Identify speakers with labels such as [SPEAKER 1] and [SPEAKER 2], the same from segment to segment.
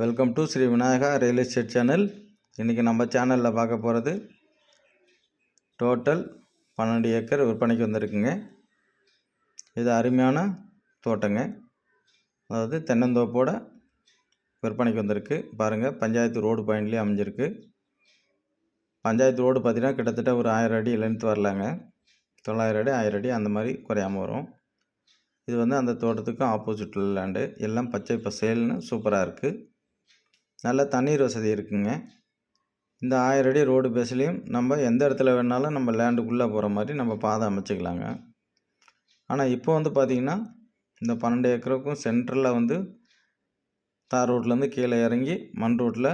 [SPEAKER 1] Welcome to Shri Vinayaka real estate channel. இன்றைக்கி நம்ம சேனலில் பார்க்க போகிறது டோட்டல் பன்னெண்டு ஏக்கர் விற்பனைக்கு வந்திருக்குங்க. இது அருமையான தோட்டங்க. அதாவது தென்னந்தோப்போட விற்பனைக்கு வந்திருக்கு. பாருங்கள் பஞ்சாயத்து ரோடு பாயிண்ட்லேயே அமைஞ்சிருக்கு. பஞ்சாயத்து ரோடு பார்த்திங்கன்னா கிட்டத்தட்ட ஒரு ஆயிரம் அடி லென்த் வரலாங்க. தொள்ளாயிரம் அடி ஆயிரம் அடி அந்த மாதிரி குறையாமல் வரும். இது வந்து அந்த தோட்டத்துக்கும் ஆப்போசிட்டில் லேண்டு எல்லாம் பச்சை பசேல்னு சூப்பராக இருக்குது நல்ல தண்ணீர் வசதி இருக்குங்க. இந்த ஆயிரம் அடி ரோடு பேஸ்லேயும் நம்ம எந்த இடத்துல வேணாலும் நம்ம லேண்டுக்குள்ளே போகிற மாதிரி நம்ம பாதை அமைச்சிக்கலாங்க. ஆனால் இப்போ வந்து பார்த்திங்கன்னா இந்த பன்னெண்டு ஏக்கருக்கும் சென்டரில் வந்து தார் ரோட்லேருந்து கீழே இறங்கி மண் ரோட்டில்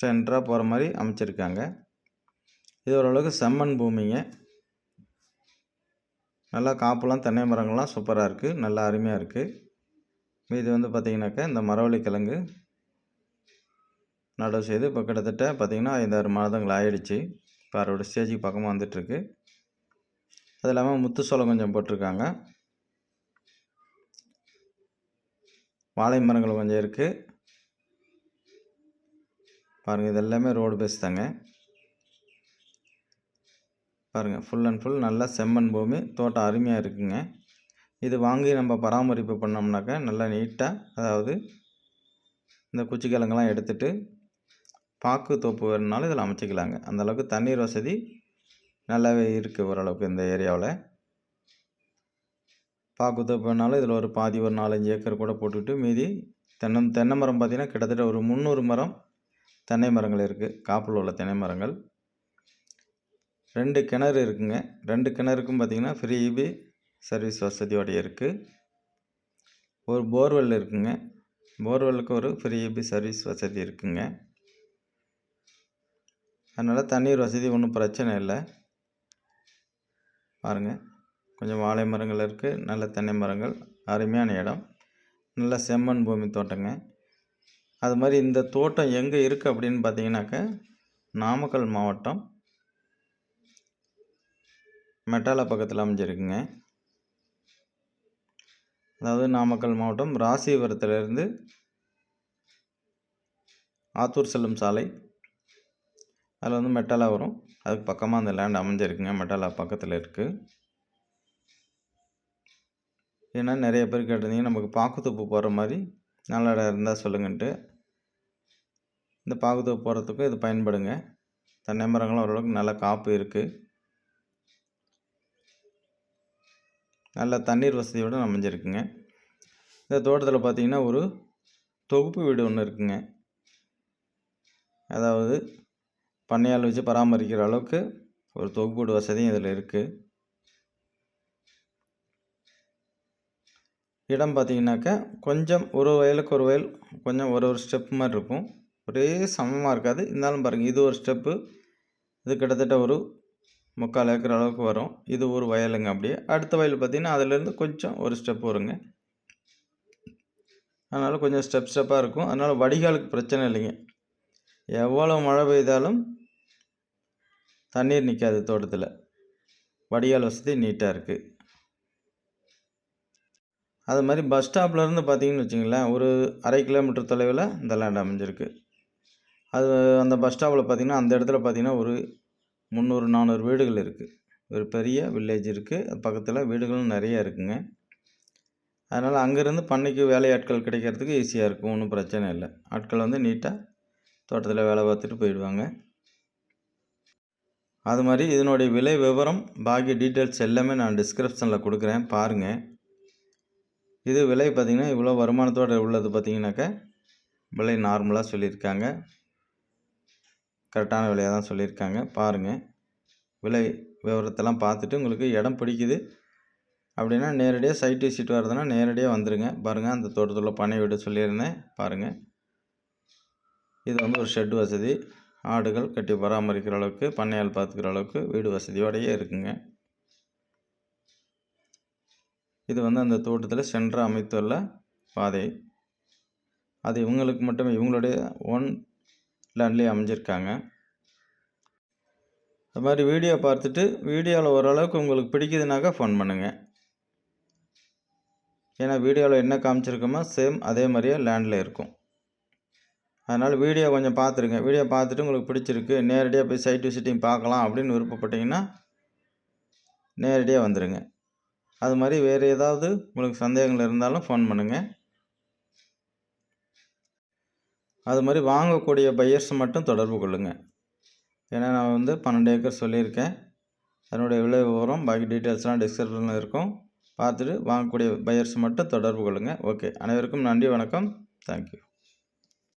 [SPEAKER 1] சென்டராக போகிற மாதிரி அமைச்சிருக்காங்க. இது ஓரளவுக்கு செம்மண் பூமிங்க. நல்லா காப்புலாம் தென்னை மரங்கள்லாம் சூப்பராக இருக்குது நல்லா அருமையாக இருக்குது இது வந்து பார்த்திங்கனாக்கா இந்த மரவள்ளி கிழங்கு நடவு செய்து இப்போ கிட்டத்தட்ட பார்த்திங்கன்னா ஐந்தாறு மாதங்கள் ஆயிடுச்சு. இப்போ அதோட ஸ்டேஜுக்கு பக்கமாக வந்துட்டுருக்கு. அது இல்லாமல் முத்து சோளம் கொஞ்சம் போட்டிருக்காங்க. வாழை மரங்கள் கொஞ்சம் இருக்குது பாருங்கள் இது எல்லாமே ரோடு பேஸ் தாங்க. பாருங்கள் ஃபுல் அண்ட் ஃபுல் நல்லா செம்மண் பூமி தோட்டம் அருமையாக இருக்குங்க. இது வாங்கி நம்ம பராமரிப்பு பண்ணோம்னாக்கா நல்லா நீட்டாக அதாவது இந்த குச்சிக்கிழங்கெல்லாம் எடுத்துகிட்டு பாக்கு தோப்பு வேணுனாலும் இதில் அமைச்சிக்கலாங்க. அந்தளவுக்கு தண்ணீர் வசதி நல்லாவே இருக்குது ஓரளவுக்கு இந்த ஏரியாவில். பாக்கு தோப்பு வேணாலும் இதில் ஒரு பாதி ஒரு நாலஞ்சு ஏக்கர் கூட போட்டுக்கிட்டு மீதி தென்னம் தென்னை மரம் பார்த்திங்கன்னா கிட்டத்தட்ட ஒரு முந்நூறு மரம் தென்னை மரங்கள் இருக்குது காப்பில் உள்ள தென்னை மரங்கள். ரெண்டு கிணறு இருக்குங்க. ரெண்டு கிணறுக்கும் பார்த்திங்கன்னா ஃப்ரீ இபி சர்வீஸ் வசதியோடைய இருக்குது ஒரு போர்வெல் இருக்குங்க. போர்வெல்லுக்கு ஒரு ஃப்ரீ இபி சர்வீஸ் வசதி இருக்குங்க. அதனால் தண்ணீர் வசதி ஒன்றும் பிரச்சனை இல்லை. பாருங்கள் கொஞ்சம் வாழை மரங்கள் இருக்குது நல்ல தென்னை மரங்கள். அருமையான இடம். நல்ல செம்மண் பூமி தோட்டங்க. அது மாதிரி இந்த தோட்டம் எங்கே இருக்குது அப்படின்னு பார்த்தீங்கன்னாக்கா நாமக்கல் மாவட்டம் மெட்டாலா பக்கத்தில் அமைஞ்சிருக்குங்க. அதாவது நாமக்கல் மாவட்டம் ராசிபுரத்துலேருந்து ஆத்தூர் செல்லும் சாலை. அதில் வந்து மெட்டாலா வரும். அதுக்கு பக்கமாக அந்த லேண்ட் அமைஞ்சிருக்குங்க. மெட்டாலா பக்கத்தில் இருக்குது ஏன்னா நிறைய பேர் கேட்டிருந்தீங்க நமக்கு பாக்குத்தோப்பு போகிற மாதிரி நல்ல இடம் இருந்தால் சொல்லுங்கன்ட்டு. இந்த பாக்குத்தோப்பு போகிறதுக்கும் இது பயன்படுங்க. தென்னை மரங்களும் ஓரளவுக்கு நல்ல காப்பு இருக்குது நல்ல தண்ணீர் வசதியோடு அமைஞ்சிருக்குங்க. இந்த தோட்டத்தில் பார்த்திங்கன்னா ஒரு தொகுப்பு வீடு ஒன்று இருக்குங்க. அதாவது பண்ணையால் வச்சு பராமரிக்கிற அளவுக்கு ஒரு தொகுப்பீடு வசதியும் இதில் இருக்குது இடம் பார்த்திங்கனாக்கா கொஞ்சம் ஒரு வயலுக்கு ஒரு வயல் கொஞ்சம் ஒரு ஒரு ஸ்டெப் மாதிரி இருக்கும். ஒரே சமமாக இருக்காது. இருந்தாலும் பாருங்கள் இது ஒரு ஸ்டெப்பு இது கிட்டத்தட்ட ஒரு முக்கால் ஏக்கர் அளவுக்கு வரும். இது ஒரு வயலுங்க அப்படியே. அடுத்த வயல் பார்த்திங்கன்னா அதிலேருந்து கொஞ்சம் ஒரு ஸ்டெப் வருங்க. அதனால் கொஞ்சம் ஸ்டெப் ஸ்டெப்பாக இருக்கும். அதனால் வடிகாலுக்கு பிரச்சனை இல்லைங்க. எவ்வளோ மழை பெய்தாலும் தண்ணீர் நிற்காது தோட்டத்தில். வடிகால் வசதி நீட்டாக இருக்குது அது மாதிரி பஸ் ஸ்டாப்லேருந்து பார்த்தீங்கன்னு வச்சிங்களேன் ஒரு அரை கிலோமீட்டர் தொலைவில் இந்த லேண்ட் அமைஞ்சிருக்கு. அது அந்த பஸ் ஸ்டாப்பில் பார்த்திங்கன்னா அந்த இடத்துல பார்த்திங்கன்னா ஒரு முந்நூறு நானூறு வீடுகள் இருக்குது ஒரு பெரிய வில்லேஜ் இருக்குது அது பக்கத்தில் வீடுகளும் நிறைய இருக்குங்க. அதனால் அங்கேருந்து பண்ணைக்கு வேலையாட்கள் கிடைக்கிறதுக்கு ஈஸியாக இருக்கும். ஒன்றும் பிரச்சனை இல்லை. ஆட்கள் வந்து நீட்டாக தோட்டத்தில் வேலை பார்த்துட்டு போயிடுவாங்க. அது மாதிரி இதனுடைய விலை விவரம் பாக்கி டீட்டெயில்ஸ் எல்லாமே நான் டிஸ்கிரிப்ஷனில் கொடுக்குறேன். பாருங்கள் இது விலை பார்த்திங்கன்னா இவ்வளோ வருமானத்தோடு உள்ளது பார்த்திங்கனாக்கா விலை நார்மலாக சொல்லியிருக்காங்க. கரெக்டான விலையாக தான் சொல்லியிருக்காங்க. பாருங்கள் விலை விவரத்தெல்லாம் பார்த்துட்டு உங்களுக்கு இடம் பிடிக்குது அப்படின்னா நேரடியாக சைட் விசிட் வருதுன்னா நேரடியாக வந்துடுங்க பாருங்கள் அந்த தோட்டத்தில் பனை வீடு சொல்லியிருந்தேன். பாருங்கள் இது வந்து ஒரு ஷெட் வசதி. ஆடுகள் கட்டி பராமரிக்கிற அளவுக்கு பண்ணையால் பார்த்துக்கிற அளவுக்கு வீடு வசதியோடையே இருக்குங்க. இது வந்து அந்த தோட்டத்தில் சென்றாக அமைத்துள்ள பாதை. அது இவங்களுக்கு மட்டுமே இவங்களுடைய ஓன் லேண்ட்லேயே அமைஞ்சிருக்காங்க. அது மாதிரி வீடியோ பார்த்துட்டு வீடியோவில் ஓரளவுக்கு உங்களுக்கு பிடிக்குதுனாக்கா ஃபோன் பண்ணுங்கள் ஏன்னா வீடியோவில் என்ன காமிச்சிருக்கோமோ சேம் அதே மாதிரியே லேண்டில் இருக்கும். அதனால் வீடியோ கொஞ்சம் பார்த்துருங்க. வீடியோ பார்த்துட்டு உங்களுக்கு பிடிச்சிருக்கு நேரடியாக போய் சைட் விசிட்டிங் பார்க்கலாம் அப்படின்னு விருப்பப்பட்டீங்கன்னா நேரடியாக வந்துடுங்க அது மாதிரி வேறு ஏதாவது உங்களுக்கு சந்தேகங்கள் இருந்தாலும் ஃபோன் பண்ணுங்கள் அது மாதிரி வாங்கக்கூடிய பையர்ஸ் மட்டும் தொடர்பு கொள்ளுங்கள் ஏன்னா நான் வந்து பன்னெண்டு ஏக்கர் சொல்லியிருக்கேன். அதனுடைய விலை விவரம் பாக்கி டீட்டெயில்ஸ்லாம் டிஸ்கிரிப்ஷனில் இருக்கும். பார்த்துட்டு வாங்கக்கூடிய பையர்ஸ் மட்டும் தொடர்பு கொள்ளுங்கள் ஓகே அனைவருக்கும் நன்றி வணக்கம். தேங்க்யூ